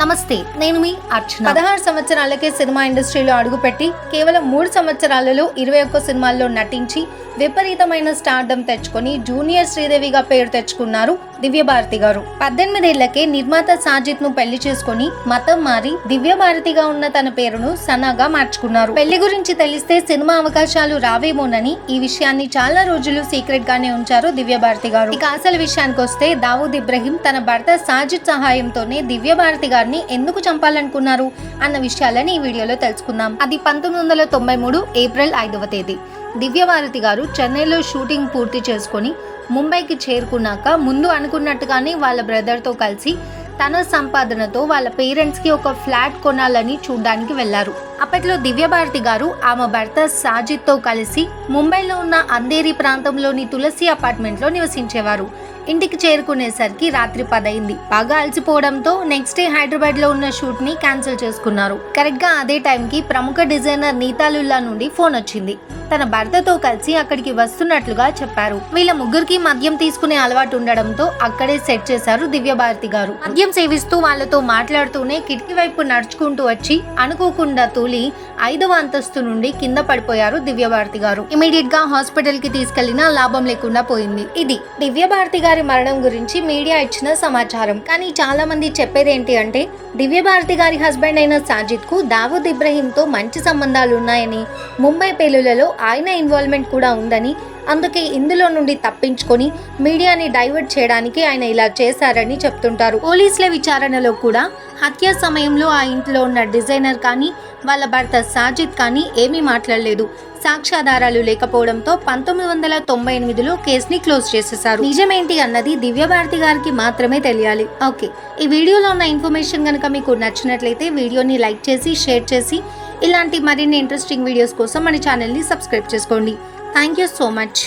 నమస్తే నేను మీ అర్చన. పదహారు సంవత్సరాలకే సినిమా ఇండస్ట్రీలో అడుగుపెట్టి కేవలం మూడు సంవత్సరాలలో ఇరవై ఒక్క సినిమాల్లో నటించి విపరీతమైన స్టార్డం తెచ్చుకొని జూనియర్ శ్రీదేవిగా పేరు తెచ్చుకున్నారు దివ్యభారతి గారు. పద్దెనిమిదేళ్ళకే నిర్మాత సాజిద్ను పెళ్ళి చేసుకుని మతం మారి దివ్యభారతిగా ఉన్న తన పేరును సనాగా మార్చుకున్నారు. పెళ్ళి గురించి తెలిస్తే సినిమా అవకాశాలు రావేమోనని ఈ విషయాన్ని చాలా రోజులు సీక్రెట్ గానే ఉంచారు దివ్యభారతి గారు. ఇక అసలు విషయానికి వస్తే దావూద్ ఇబ్రహీం తన భర్త సాజిద్ సహాయంతోనే దివ్యభారతి గారిని ఎందుకు చంపాలనుకున్నారు అన్న విషయాలని ఈ వీడియోలో తెలుసుకుందాం. అది పంతొమ్మిది వందల తొంభై మూడు ఏప్రిల్ ఐదవ తేదీ. దివ్యభారతి గారు చెన్నైలో షూటింగ్ పూర్తి చేసుకొని ముంబైకి చేరుకున్నాక ముందు అనుకున్నట్టుగానే వాళ్ళ బ్రదర్తో కలిసి తన సంపాదనతో వాళ్ళ పేరెంట్స్కి ఒక ఫ్లాట్ కొనాలని చూడ్డానికి వెళ్ళారు అప్పట్లో దివ్యభారతి గారు ఆమె భర్త సాజిద్తో కలిసి ముంబైలో ఉన్న అంధేరి ప్రాంతంలోని తులసి అపార్ట్మెంట్లో నివసించేవారు. ఇంటికి చేరుకునేసరికి రాత్రి పదైంది. బాగా అలసిపోవడంతో నెక్స్ట్ డే హైదరాబాద్లో ఉన్న షూట్ని క్యాన్సిల్ చేసుకున్నారు. కరెక్ట్గా అదే టైంకి ప్రముఖ డిజైనర్ నీతాలుల్లా నుండి ఫోన్ వచ్చింది. తన భర్తతో కలిసి అక్కడికి వస్తున్నట్లుగా చెప్పారు. వీళ్ళ ముగ్గురికి మద్యం తీసుకునే అలవాటు ఉండడంతో అక్కడే సెట్ చేశారు దివ్యభారతి గారు. మద్యం సేవిస్తూ వాళ్ళతో మాట్లాడుతూనే కిటికీ వైపు నడుచుకుంటూ వచ్చి అనుకోకుండా తూలి ఐదవ అంతస్తు నుండి కింద పడిపోయారు దివ్యభారతి గారు. ఇమీడియట్గా హాస్పిటల్కి తీసుకెళ్ళినా లాభం లేకుండా పోయింది. ఇది దివ్యభారతి గారు మరణం గురించి మీడియా ఇచ్చిన సమాచారం. కానీ చాలా మంది చెప్పేది ఏంటి అంటే దివ్యభారతి గారి హస్బెండ్ అయిన సాజిద్కు దావూద్ ఇబ్రహీంతో మంచి సంబంధాలు ఉన్నాయని ముంబై పేలులలో ఆయన ఇన్వాల్వ్మెంట్ కూడా ఉందని అందుకే ఇందులో నుండి తప్పించుకొని మీడియాని డైవర్ట్ చేయడానికి ఆయన ఇలా చేశారని చెప్తుంటారు. పోలీసుల విచారణలో కూడా హత్య సమయంలో ఆ ఇంట్లో ఉన్న డిజైనర్ కానీ వాళ్ళ భర్త సాజిద్ కానీ ఏమీ మాట్లాడలేదు. సాక్ష్యాధారాలు లేకపోవడంతో పంతొమ్మిది వందల తొంభై ఎనిమిదిలో కేసుని క్లోజ్ చేసేశారు. నిజమేంటి అన్నది దివ్యభారతి గారికి మాత్రమే తెలియాలి. ఓకే ఈ వీడియోలో ఉన్న ఇన్ఫర్మేషన్ కనుక మీకు నచ్చినట్లయితే వీడియోని లైక్ చేసి షేర్ చేసి ఇలాంటి మరిన్ని ఇంట్రెస్టింగ్ వీడియోస్ కోసం మన ఛానల్ని సబ్స్క్రైబ్ చేసుకోండి. Thank you so much.